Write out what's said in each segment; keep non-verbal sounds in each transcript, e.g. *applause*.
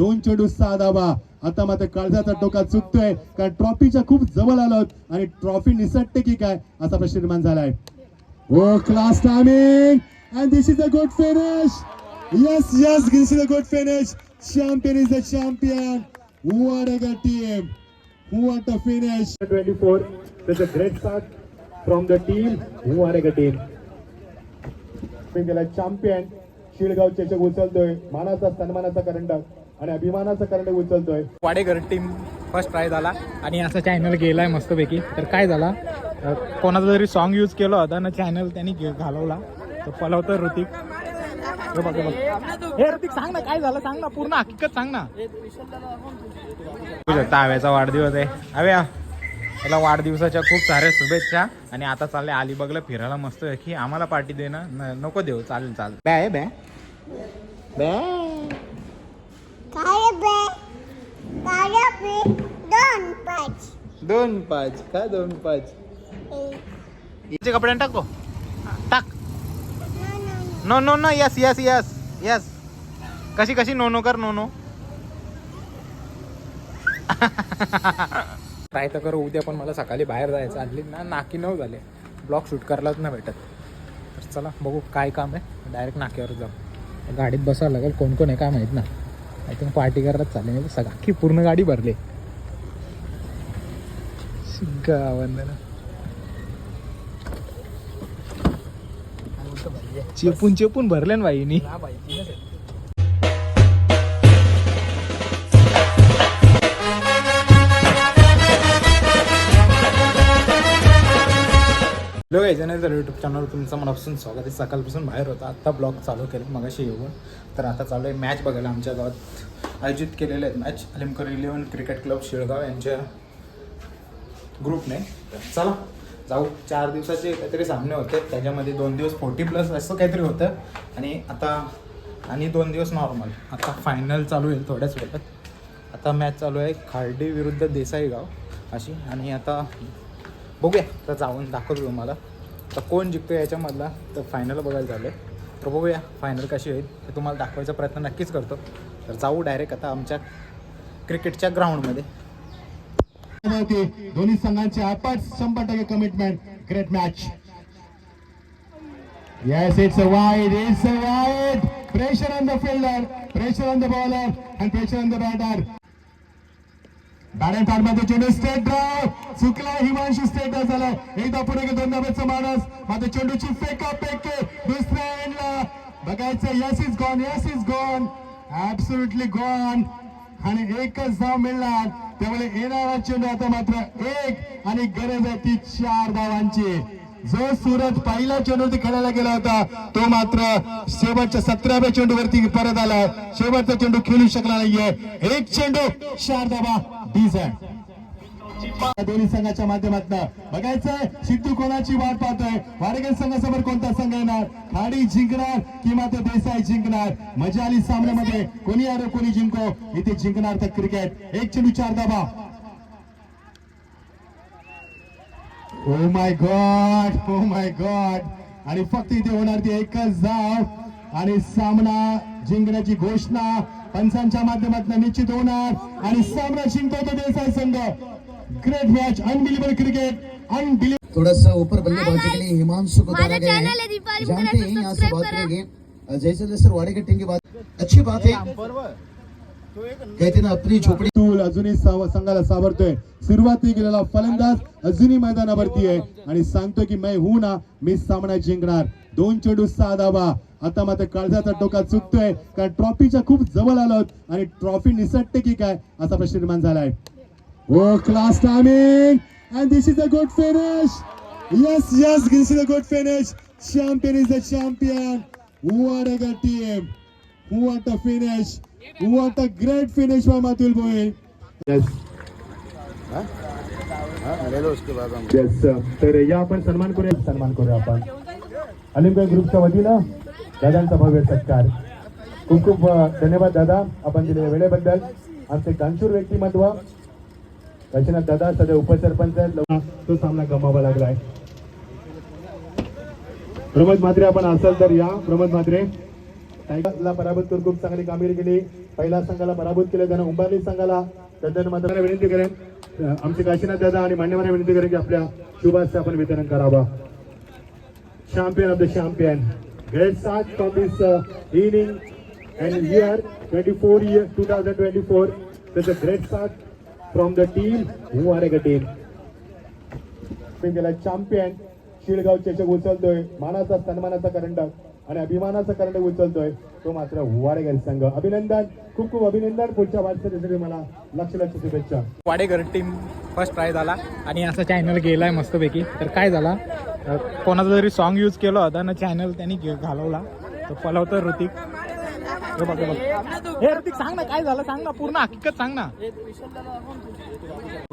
दोन चेंडू सहा धावा आता मात्र काळजाचा टोका चुकतोय कारण ट्रॉफीच्या खूप जवळ आलो आणि ट्रॉफी निसटते की काय असा प्रश्न निर्माण झालाय ओ class timing and this is a good finish yes yes, this is a good champion Champion is the champion. What a good team. What a finish. 24. That's a great start from the team. What a good team. गेला champion Shilgaon चषक उचलतोय मानाचा सन्मानाचा करंडक आणि अभिमानाचा करंडक उचलतोय. वाडेकर टीम फर्स्ट प्राईज आला आणि असं चॅनल गेलाय मस्तपैकी. तर काय झाला? कोणाचा जरी सॉन्ग यूज केलं होता ना चॅनल त्यांनी घालवला. तर पलवतो ऋतिक. हे ऋतिक सांग ना काय झालं? सांग ना पूर्ण हकीकत सांग ना. तुझ्या ताव्याचा वाढदिवस आहे. अव्या त्याला वाढदिवसाच्या खूप साऱ्या शुभेच्छा. आणि आता चालले अलिबागला फिरायला मस्त आहे की आम्हाला पार्टी देणं न- नको देऊ. चालेल चालेल. बॅ आहे बॅ. बॅ. दोन पाच दोन पाच का दोन पाच? एक हिचे कपडे टाको हो. टाक. No no no yes yes yes yes. कशी कशी? नो नो कर नो नो. *laughs* ट्राय तर करू उद्या पण मला सकाळी बाहेर जायचं. आणली ना नाकी नऊ झाले. ब्लॉग शूट करायलाच नाही भेटत. तर चला बघू काय काम आहे. डायरेक्ट नाक्यावर जाऊ. गाडीत बसावं लागेल. कोण कोण आहे काय माहीत ना. आय थिंक पार्टी करायलाच चालेल नाही. सगळं अख्खी पूर्ण गाडी भरली. चेपून चेपून भरले ना बाईनी लोक याच्याने जर यूट्यूब चॅनलवर तुमचं मनापासून स्वागत आहे. सकाळपासून बाहेर होता. आत्ता ब्लॉग चालू केले. मगाशी येऊन. तर आता चालू आहे मॅच बघायला आमच्या गावात. आयोजित केलेले आहेत match Alimkar eleven cricket club Shilgaon यांच्या ग्रुपने चला जाऊ. चार दिवसाचे काहीतरी सामने होते. त्याच्यामध्ये दोन दिवस फोर्टी प्लस असं काहीतरी होतं. आणि आता आणि दोन दिवस नॉर्मल आता फायनल चालू होईल थोड्याच वेळात. आता मॅच चालू आहे. खार्डी विरुद्ध देसाई गाव अशी. आणि आता बघूया. तर जाऊन दाखवतो तुम्हाला. तर कोण जिंकतो याच्यामधला तर फायनल बघायला झालं आहे तर बघूया फायनल कशी होईल हे तुम्हाला दाखवायचा प्रयत्न नक्कीच करतो. तर जाऊ डायरेक्ट आता आमच्या क्रिकेटच्या ग्राउंडमध्ये दोन्ही संघांचे आपट शंभर टक्के commitment great match Yes, it's a wide, it's a wide. Pressure on the fielder, pressure on the bowler, and pressure on the batter. Batting पॅडमध्ये चेंडू स्टेट ड्राव चुकला हिमांशी स्टेट ड्राव झाला एकदा पुढे गेला, दोनदा बेचा माणूस मात्र चेंडूची फेका फेके दुसऱ्या एंडला बघायचं yes is gone yes is gone absolutely gone आणि एकच धाव मिळणार. त्यामुळे येणारा चेंडू आता मात्र एक. आणि गरज आहे ती चार धावांची. जो सुरत पहिल्या चेंडूवरती खेळायला गेला होता तो मात्र शेवटच्या सतराव्या चेंडूवरती परत आलाय. शेवटचा चेंडू खेळू शकला नाहीये. एक चेंडू चार धावा. दोन्ही संघाच्या माध्यमातून. बघायचंय सिद्धू कोणाची वाट पाहतोय? वाडेकर संघासमोर कोणता संघ येणार? खाडी जिंकणार किंवा मात्र देसाई जिंकणार? मजा आली सामन्यामध्ये. कोणी आरो कोणी जिंको इथे जिंकणार तर क्रिकेट. एक चेंडू चार धाबा oh my God oh my God आणि फक्त इथे होणार ती एकच धाव. आणि सामना जिंकण्याची घोषणा पंचांच्या माध्यमातून निश्चित होणार. आणि सामना जिंकतो तो देसाई संघ. Great match unbelievable cricket unbelievable थोड़ा सा ऊपर बल्लेबाजी के लिए हिमांशु को उतारा गया चैनल है दीपाली जानते हैं यहाँ से बात। करेंगे जैसे जैसे वाड़े की टीम की बात अच्छी बात है कहते ना अपनी झोपड़ी टूल अजूनही संघाला सावरतोय. सुरुवाती गेलेला फलंदाज अजूनही मैदानावरती आहे. आणि सांगतोय की मैं हूं ना मी सामना जिंकणार. दोन चेंडू सहा धावा. आता मात्र काळजाचा टोका चुकतोय कारण ट्रॉफीच्या खूप जवळ आलो आणि ट्रॉफी निसटते की काय असा प्रश्न निर्माण झालाय. ओ class timing and this is a good finish yes yes this is a good finish champion is the champion what a good team what a finish what a great finish by मातुल boil yes yes तर या आपण सन्मान करूया. सन्मान करूया आपण. अलिमगड ग्रुपच्या वतीनं दादांचा भव्य सत्कार. खूप खूप धन्यवाद दादा आपण दिलेल्या वेळेबद्दल. आमचे कांशूर व्यक्तिमत्व. रचना दादा सध्या उपसरपंच तो सामना गमावा लागलाय. प्रमोद म्हात्रे आपण असाल तर या. प्रमोद म्हात्रे टायगरला पराभूत करून खूप चांगली कामगिरी केली. पहिल्या संघाला पराभूत केले त्यानं उंबारली संघाला. त्याच्यानं मात्र विनंती करेन. आमचे काशीनाथ दादा आणि मान्यवाने विनंती करेन की आपल्या शुभास्य आपण वितरण करावा. Champion of the champion. Great start from this uh, inning and year 24 year 2024. That's a great start from the team. Who are a team? गेला चॅम्पियन शिळगाव चषक उचलतोय मानाचा सन्मानाचा करंडक आणि अभिमानाचा करंडक उचलतोय तो मात्र वाडेकर संघ अभिनंदन खूप खूप अभिनंदन पुढच्या वाटचालीसाठी मला लक्ष लक्ष शुभेच्छा वाडेकर टीम फर्स्ट ट्राय झाला आणि असा चॅनल गेलाय मस्तपैकी तर काय झाला कोणाचं तरी सॉन्ग यूज केलं होता ना चॅनल त्यांनी घे- घालवला. तर पलवतो ऋतिक. हे बघ हे बघ. हे ऋतिक सांग ना काय झालं? सांग ना पूर्ण हकीकत सांग ना.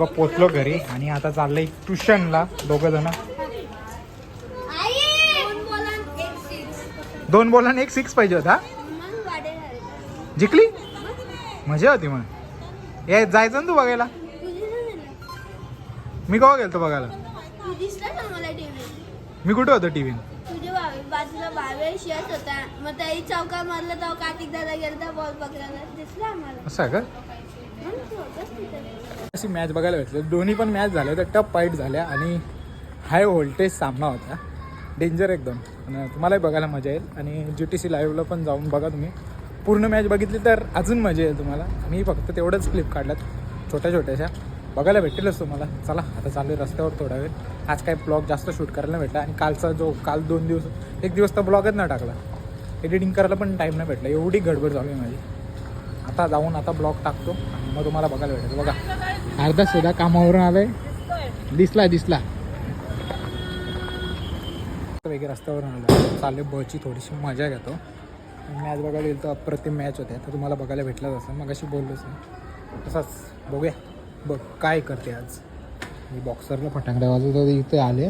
पोचलो घरी आणि आता चाललंय ट्युशनला दोघं जण. दोन बॉल एक सिक्स पाहिजे होता जिंकली? मजा होती मग. ये जायचं ना तू बघायला? मी केव्हा गेलतो बघायला? मी कुठे होतो टीव्ही? तुझ्या बा- बाजूला बावे शेत होता मग त्याही चौका मारला तेव्हा कार्तिक दादा गेला बॉल पकडायला दिसला आम्हाला. असं का? म्हणून तू होतास तिथे. अशी मॅच बघायला भेटली. दोन्ही पण मॅच झाल्या तर टफ फाईट झाल्या आणि हाय व्होल्टेज सामना होता. डेंजर एकदम. आणि तुम्हालाही बघायला मजा येईल. आणि जी टी सी लाईव्हला पण जाऊन बघा तुम्ही. पूर्ण मॅच बघितली तर अजून मजा येईल तुम्हाला. मी फक्त तेवढंच क्लिप काढल्यात. छोट्या छोट्याशा बघायला भेटेलच तुम्हाला. चला आता चालू आहे रस्त्यावर थोडा वेळ आज काय ब्लॉग जास्त शूट करायला भेटला आणि कालचा जो काल दोन दिवस एक दिवस तर ब्लॉगच नाही टाकला. एडिटिंग करायला पण टाईम नाही भेटला. एवढी गडबड झाली माझी. आता जाऊन आता ब्लॉग टाकतो आणि मग तुम्हाला बघायला भेटेल. बघा. अर्धा सुद्धा कामावरून आलोय. दिसला दिसला. वगैरे रस्त्यावरून आलं. चालले बसची थोडीशी मजा घेतो. मॅच बघायला येईल तर अप्रतिम मॅच होते तर तुम्हाला बघायला भेटलाच असं. मग अशी बोललोच नाही तसाच बघूया. बघ काय करते आज? मी बॉक्सरला फटांगड्या वाजवत होते इथे आले.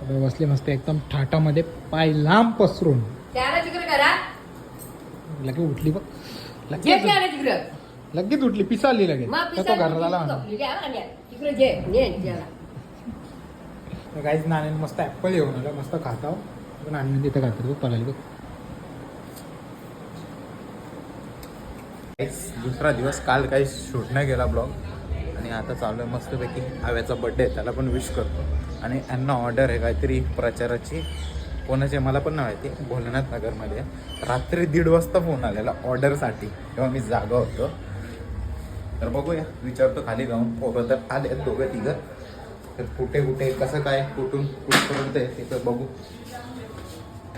तर बसले मस्त एकदम ठाटामध्ये पाय लांब पसरून. त्याला तिकडे करा. लगे उठली बघ. लगेच त्याला लगेच उठली पिसाली लगेच. मग तर तो घरात आला. तिकडे त्याला तर काहीच नाण्याने मस्त ॲपल घेऊन आला मस्त खाताव. पण आणि तिथे खातात बघ पळाली बघ. दुसरा दिवस काल काही शूट नाही गेला ब्लॉग आणि आता चालू आहे मस्तपैकी आव्याचा बड्डे आहे त्याला पण विश करतो. आणि यांना ऑर्डर आहे काहीतरी प्रचाराची. कोणाची मला पण नाही माहिती. भोलेनाथ नगरमध्ये. रात्री दीड वाजता फोन आलेला ऑर्डरसाठी तेव्हा मी जागा होतो. तर बघूया. विचारतो खाली जाऊन. पोरं तर आले आहेत दोघं तिघं. तर कुठे कुठे कसं काय कुठून कुठपर्यंत आहे तिथं बघू.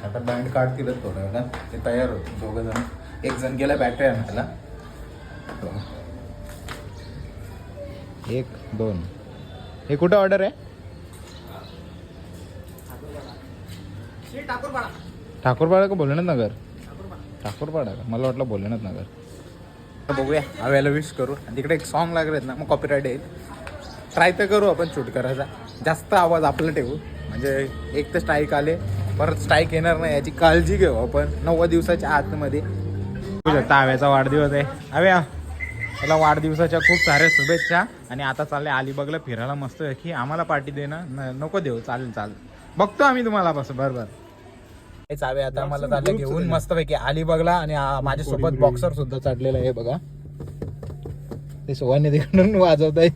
आता बँड काढतीलच थोड्या वेळा ते तयार होते दोघं जण. एक जण गेला बॅटरी आणायला. एक दोन. हे कुठं ऑर्डर आहे? ठाकूरपाडा का भोलेनाथ नगर ठाकूरपाडा का? मला वाटलं भोलेनाथ नगर बघूया. हव्याला विश करू. आणि तिकडे एक सॉन्ग लागले आहेत ना मग कॉपीराईट येईल. ट्राय तर करू आपण शूट करायचा. जास्त आवाज आपला ठेवू. म्हणजे एक तर स्ट्राईक आले. परत स्ट्राईक येणार नाही याची काळजी घेऊ आपण. नव्वद दिवसाच्या आतमध्ये. शकता हव्याचा वाढदिवस आहे. हव्या त्याला वाढदिवसाच्या खूप साऱ्या शुभेच्छा. आणि आता चालले अलिबागला फिरायला मस्त आहे की आम्हाला पार्टी दे ना न- नको देऊ. चालेल चालेल. बघतो आम्ही तुम्हाला बस बरोबर चावे आता मला चालले घेऊन मस्तपैकी अलिबागला आणि माझ्यासोबत बॉक्सर सुद्धा चढलेला आहे बघा. ते सोवाने तिकडून वाजवत आहे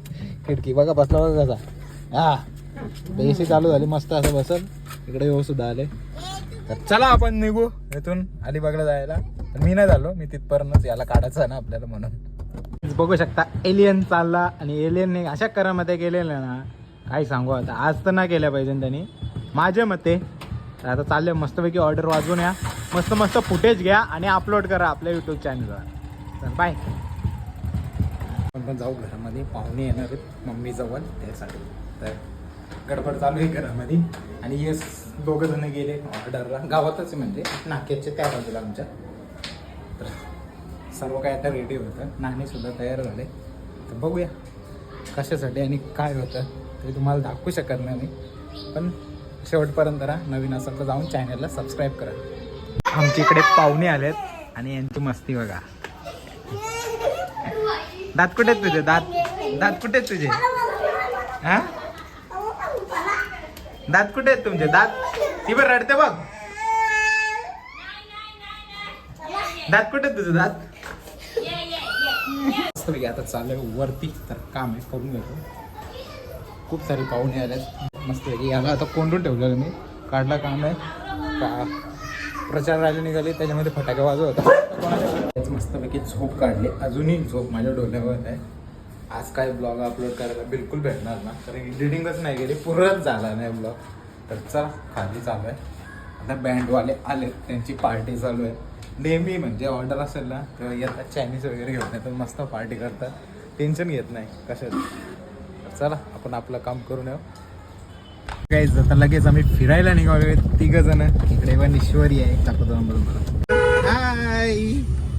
खिडकी बघा बसला बघा कसा. हा. एसी चालू झाली मस्त असं बसल. इकडे येऊ सुद्धा आले. तर चला आपण निघू इथून अलिबागला जायला. तर मी नाही झालो मी तिथपर्यंतच याला काढायचं आहे ना आपल्याला म्हणून. बघू शकता एलियन चालला आणि एलियनने अशा करामध्ये गेलेलं ना. काही सांगू आता आज तर नाही केल्या पाहिजे त्यांनी. माझ्या मते आता चालले मस्तपैकी ऑर्डर वाजवून या. मस्त मस्त फुटेज घ्या आणि अपलोड करा आपल्या यूट्यूब चॅनलवर तर बाय आपण पण जाऊ घरामध्ये पाहुणे येणार आहेत मम्मी जवळ त्यासाठी. तर गडबड चालू आहे घरामध्ये. आणि येस दोघं जण गेले ऑर्डरला. गावातच आहे म्हणजे. नाक्याच्या त्या बाजूला आमच्या. तर सर्व काय आता रेडी होतं. नाणे सुद्धा तयार झाले. तर बघूया कशासाठी आणि काय होतं. ते तुम्हाला दाखवू शकत नाही मी. पण शेवटपर्यंत राहा. नवीन असेल तर जाऊन चॅनलला सबस्क्राईब करा. आमच्या इकडे पाहुणे आलेत आणि यांची मस्ती बघा. दात कुठे आहेत तुझे? दात दात कुठे आहेत तुझे? हा? दात कुठे आहेत तुमचे? दात ती बरं रडते बघ. दात कुठे तुझं दात? आता चालू आहे वरती तर काम आहे करून घेतो. खूप सारे पाहुणे आल्यात मस्त याला आता कोंडून ठेवलेलं मी. काढला काम आहे. का प्रचार रॅली निघाली त्याच्यामध्ये फटाके वाजवत होता. त्याच मस्तपैकी झोप काढली. अजूनही झोप माझ्या डोळ्यावर आहे. आज काय ब्लॉग अपलोड करायला बिलकुल भेटणार ना. कारण एडिटिंगच नाही गेली पूर्णच झाला नाही ब्लॉग तर चला खाली चालू आहे आता बँडवाले आले त्यांची पार्टी चालू आहे. नेहमी म्हणजे ऑर्डर असेल ना तेव्हा येतात चायनीज वगैरे घेऊन येतात मस्त पार्टी करतात. टेन्शन घेत नाही कशात? तर चला आपण आपलं काम करून येऊ. काहीच आता लगेच आम्ही फिरायला निघालो तिघ जण. इकडे पण ईश्वरी आहे. दाखवतो बरोबर हाय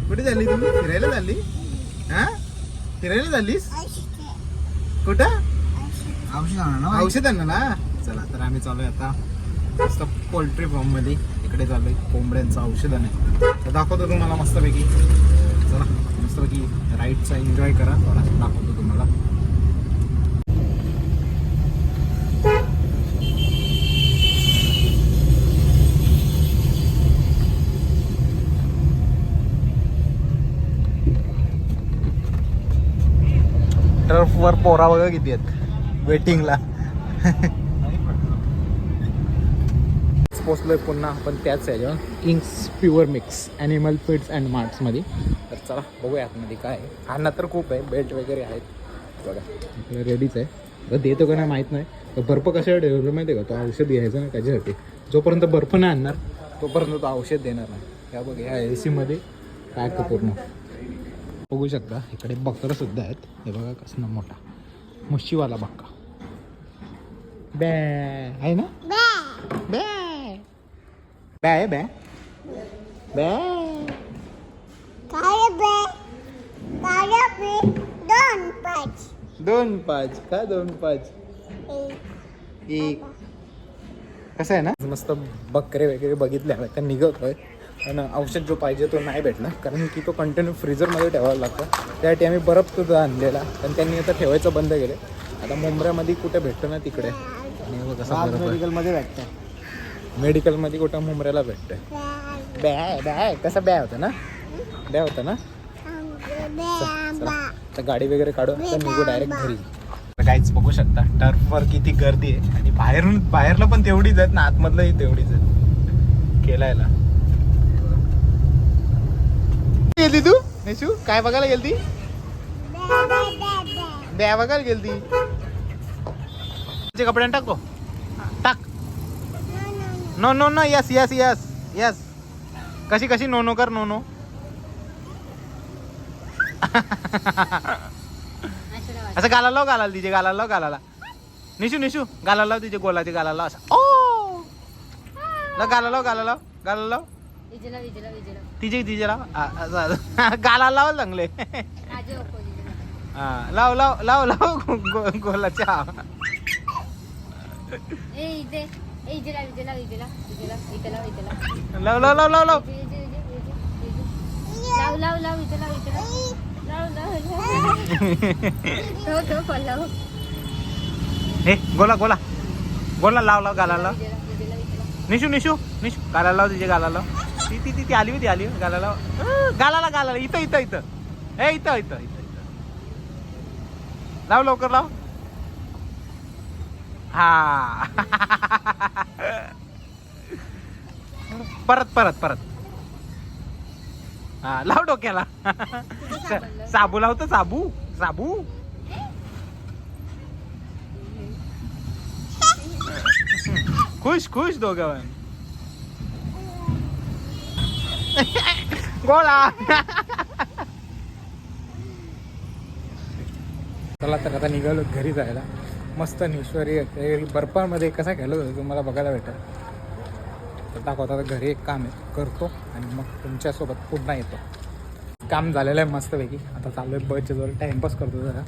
कुठे झाली तुम्ही फिरायला झाली? हा? फिरायला झालीस? कुठं? औषध. औषध आणा ना? चला तर आम्ही चालू आहे आता. मस्त पोल्ट्री फॉर्ममध्ये. इकडे चालू आहे कोंबड्यांचं औषध आहे तर दाखवतो तुम्हाला मस्तपैकी. चला मस्तपैकी राईडचा एन्जॉय करा. थोडा दाखवतो तुम्हाला. टर्फवर पोरा बघा किती आहेत. वेटिंगला *laughs* पोचलो आहे पुन्हा आपण त्याच याच्यावर. Kings pure mix animal feeds and मार्ट्समध्ये तर चला बघूया आतमध्ये काय आहे. तर खूप आहे बेल्ट वगैरे आहेत. बघा रेडीच आहे. तर देतो का नाही माहीत नाही. तर बर्फ कशासाठी ठेवलं माहिती आहे का? तो औषध घ्यायचं ना त्याच्यासाठी. जोपर्यंत बर्फ नाही आणणार तोपर्यंत तो औषध देणार नाही. या बघ ह्या ए सीमध्ये पॅक पूर्ण. बघू शकता इकडे बकरंसुद्धा आहेत. हे बघा कसं मोठा. मुशीवाला बक्का. बॅ आहे ना? बॅ. बॅ आहे बॅ बॅ काय बे काय बे दोन पाच दोन पाच का दोन पाच एक कसं आहे ना? मस्त बकरे वगैरे बघितले हवे तर निघतोय. पण औषध जो पाहिजे तो नाही भेटला कारण की तो कंटिन्यू फ्रीजरमध्ये ठेवायला लागतो. त्यासाठी आम्ही बर्फ सुद्धा आणलेला पण त्यांनी आता ठेवायचं बंद केले. आता मुंबईमध्ये कुठे भेटतं ना तिकडे? आणि हे बघ कसा. मेडिकलमध्ये भेटतं मेडिकलमध्ये कुठं मुंबऱ्याला भेटतंय? बॅ बॅ कसं बॅ होतं ना? बॅ होतं ना? तर गाडी वगैरे काढू तर निघू डायरेक्ट घरी. काहीच बघू शकता टर्फवर किती गर्दी आहे. आणि बाहेरून बाहेरला पण तेवढीच आहेत ना आतमधलंही तेवढीच आहेत. केलायला. गेली तू नेशू? काय बघायला गेलती? बॅ बघायला गेलती. कपड्यान कपडे no no no yes yes yes yes कशी कशी नो नो कर नो नो असं गाला लाव गालाला तिचे गाला लाव गालाला निशू निशू गाला लाव तिचे गोलाचे गाला लाव असं ओ गाला लाव गाला लाव गाला लाव तिचे तिचे लाव. गाला लाव चांगले हा लाव लाव लाव लाव गोलाच्या विजला लाव लाव लाव लाव लाव लाव. लाव लाव विजला विजला लाव. लाव लाव तो तो पल्लव हे गोला गोला. गोला लाव लाव गाला लाव. निशू निशू निशू. गाला लाव तिचे गाला लाव. ती ती ती आली होती आली. गाला लाव. गालाला गालाला इथं इथं इथं. ए इथं इथं इथं इथं. लाव लवकर लाव. हा. परत परत परत. हा लाव डोक्याला. साबू लावतो साबू साबू. खुश खुश दोघं गोळा. चला तर आता निघालो घरी जायला. मस्त निश्वरी बर्फामध्ये कसा खेळत होतो तुम्हाला बघायला भेटेल. तर दाखवता आता घरी एक काम आहे. करतो आणि मग तुमच्यासोबत पुन्हा येतो. काम झालेलं आहे मस्तपैकी. आता चालू आहे बसच्या जवळ टाइमपास करतो जरा.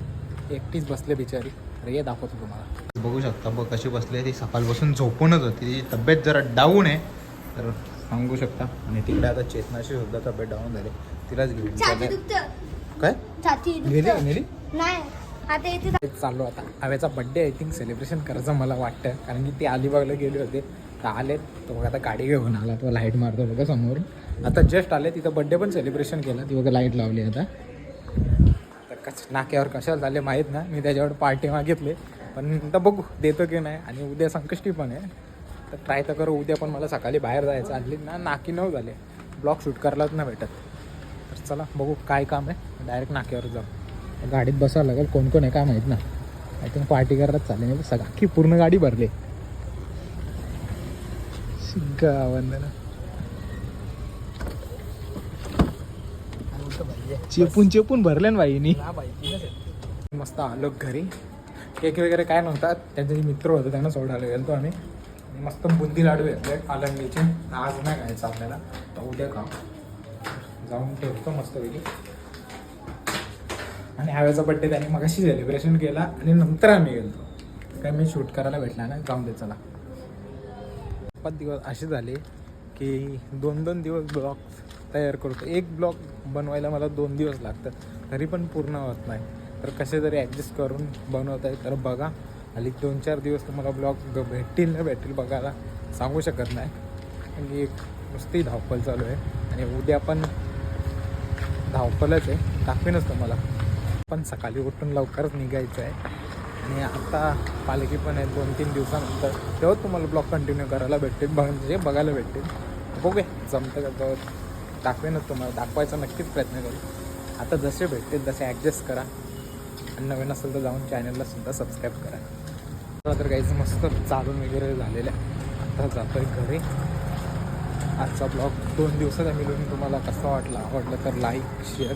एकटीच बसले बिचारी. तर ये दाखवतो तुम्हाला. बघू शकता बघ कशी बसली ती. सकाळपासून झोपूनच होती. तिची तब्येत जरा डाऊन आहे. तर सांगू शकता. आणि तिकडे आता चेतनाशी सुद्धा तब्येत डाऊन झाली. तिलाच घेऊन काय? गेली दुखत. नेली? नाही. आता इथे चालू चाललो आता. हव्याचा बड्डे आय थिंक सेलिब्रेशन करायचं मला वाटतं. कारण की ते अलिबागला गेले होते. तर आले तो बघा आता गाडी घेऊन आला. तो लाइट मारतो बघा समोर आता जस्ट आले तिथं बड्डे पण सेलिब्रेशन केलं. ती बघा लाइट लावली आता. तर कस नाक्यावर कशाला झाले माहीत ना. मी त्याच्यावर पार्टी मागितले. पण आता बघू देतो की नाही. आणि उद्या संकष्टी पण आहे. तर ट्राय तर करू. उद्या पण मला सकाळी बाहेर जायचं. आणली ना नाकी नऊ झाले. ब्लॉग शूट करायलाच ना भेटत. तर चला बघू काय काम आहे. डायरेक्ट नाक्यावर जाऊ. गाडीत बसावं लागेल. कोण कोण आहे काय माहीत ना आय थिंक पार्टी करायलाच चालेल सगळं अख्खी पूर्ण गाडी भरली. शिग्गा वंदना. चेपून चेपून भरले ना बाईनी. मस्त आलो घरी. केक वगैरे काय नव्हता. त्यांचे जे मित्र होते त्यांना सोडायला गेलो आम्ही. आणि मस्त बुंदी लाडू घेतले. आलंगीचे आज नाही खायचं आपल्याला. तर उद्या खा जाऊन ठेवतो मस्तपैकी. आणि ह्यावेळेचा बड्डे त्यांनी मगाशी सेलिब्रेशन केला आणि नंतर आम्ही गेलो काय मी शूट करायला भेटला नाही जाऊन दे चला. पाच दिवस असे झाले की दोन दोन दिवस ब्लॉग तयार करतो. एक ब्लॉग बनवायला मला दोन दिवस लागतात तरी पण पूर्ण होत नाही. तर कसे तरी ॲडजस्ट करून बनवत आहे तर बघा आणि दोन चार दिवस तुम्हाला ब्लॉग भेटतील ना भेटतील बघायला. सांगू शकत नाही. आणि एक नुसती धावपल चालू आहे. आणि उद्या पण धावपलच आहे. दाखवेनच तुम्हाला. पण सकाळी उठून लवकरच निघायचं आहे. आणि आता पालखी पण आहे दोन तीन दिवसानंतर. तेव्हा तुम्हाला ब्लॉग कंटिन्यू करायला भेटतील म्हणजे बघायला भेटतील. बघूया जमतं का? तर दाखवेनच तुम्हाला. दाखवायचा नक्कीच प्रयत्न करू. आता जसे भेटतील तसे ॲडजस्ट करा. आणि नवीन असेल तर जाऊन चॅनलला सुद्धा सबस्क्राईब करा. तर काहीच मस्त चालून वगैरे झालेलं आहे आता जातोय घरी. आजचा ब्लॉग दोन दिवसाचा मिळून तुम्हाला कसा वाटला? आवडलं तर लाईक शेअर